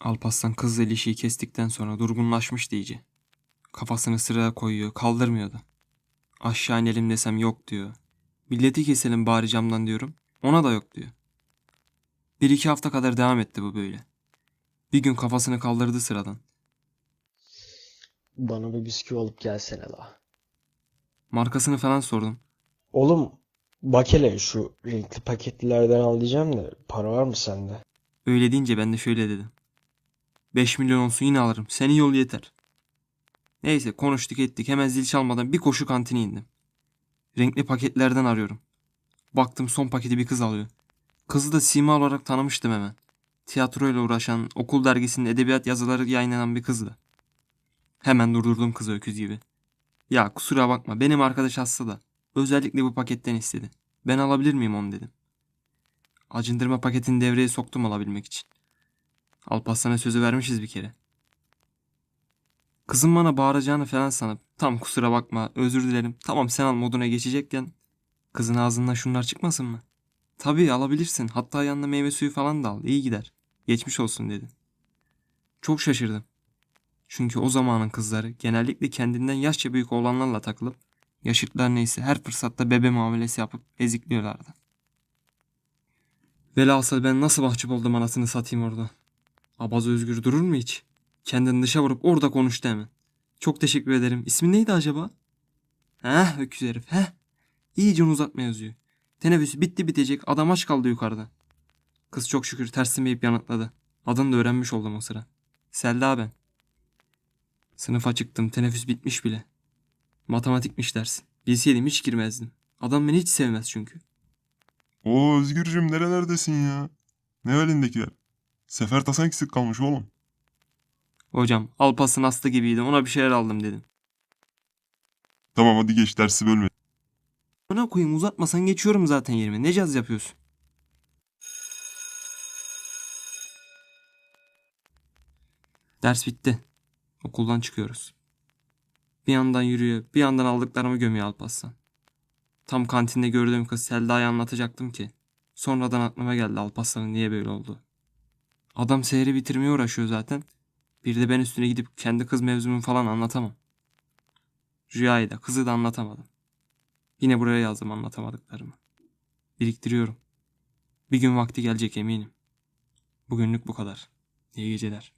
Alparslan kızla ilişiği kestikten sonra durgunlaşmıştı iyice. Kafasını sıraya koyuyor, kaldırmıyordu. Aşağı inelim desem yok diyor. Milleti keselim bari camdan diyorum. Ona da yok diyor. Bir iki hafta kadar devam etti bu böyle. Bir gün kafasını kaldırdı sıradan. Bana bir bisküvi alıp gelsene la. Markasını falan sordum. Oğlum bak hele şu renkli paketlilerden al diyeceğim de para var mı sende? Öyle deyince ben de şöyle dedim. 5 milyon olsun yine alırım. Senin yol yeter. Neyse konuştuk ettik. Hemen zil çalmadan bir koşu kantine indim. Renkli paketlerden arıyorum. Baktım son paketi bir kız alıyor. Kızı da sima olarak tanımıştım hemen. Tiyatroyla uğraşan, okul dergisinin edebiyat yazıları yayınlanan bir kızdı. Hemen durdurdum kızı öküz gibi. Ya kusura bakma benim arkadaş hasta da. Özellikle bu paketten istedi. Ben alabilir miyim onu dedim. Acındırma paketini devreye soktum alabilmek için. Alparslan'a sözü vermişiz bir kere. Kızım bana bağıracağını falan sanıp tam kusura bakma özür dilerim tamam sen al moduna geçecekken kızın ağzından şunlar çıkmasın mı? Tabii alabilirsin hatta yanına meyve suyu falan da al iyi gider. Geçmiş olsun dedi. Çok şaşırdım. Çünkü o zamanın kızları genellikle kendinden yaşça büyük olanlarla takılıp yaşıtlar neyse her fırsatta bebe muamelesi yapıp ezikliyorlardı. Velhasıl ben nasıl mahcup oldum anasını satayım orada. Abaz Özgür durur mu hiç? Kendini dışa vurup orada konuştu hemen. Çok teşekkür ederim. İsmin neydi acaba? Heh öküz herif heh. İyice uzatma yazıyor. Teneffüsü bitti bitecek adam aç kaldı yukarıda. Kız çok şükür terslemeyip yanıtladı. Adını da öğrenmiş oldum o sıra. Selda ben. Sınıfa çıktım teneffüs bitmiş bile. Matematikmiş ders. Bilseydim hiç girmezdim. Adam beni hiç sevmez çünkü. Oo Özgürcüm nerelerdesin ya? Ne halindekiler? Sefer tasan eksik kalmış oğlum. Hocam Alpas'ın hasta gibiydi ona bir şeyler aldım dedim. Tamam hadi geç dersi bölme. Bana koyayım uzatmasan geçiyorum zaten yerime. Ne caz yapıyorsun? Ders bitti. Okuldan çıkıyoruz. Bir yandan yürüyor, bir yandan aldıklarımı gömüyor Alparslan. Tam kantinde gördüğüm kız Selda'ya anlatacaktım ki. Sonradan aklıma geldi Alparslan'ın niye böyle oldu. Adam seyri bitirmeye uğraşıyor zaten. Bir de ben üstüne gidip kendi kız mevzumu falan anlatamam. Rüyayı da kızı da anlatamadım. Yine buraya yazdım anlatamadıklarımı. Biriktiriyorum. Bir gün vakti gelecek eminim. Bugünlük bu kadar. İyi geceler.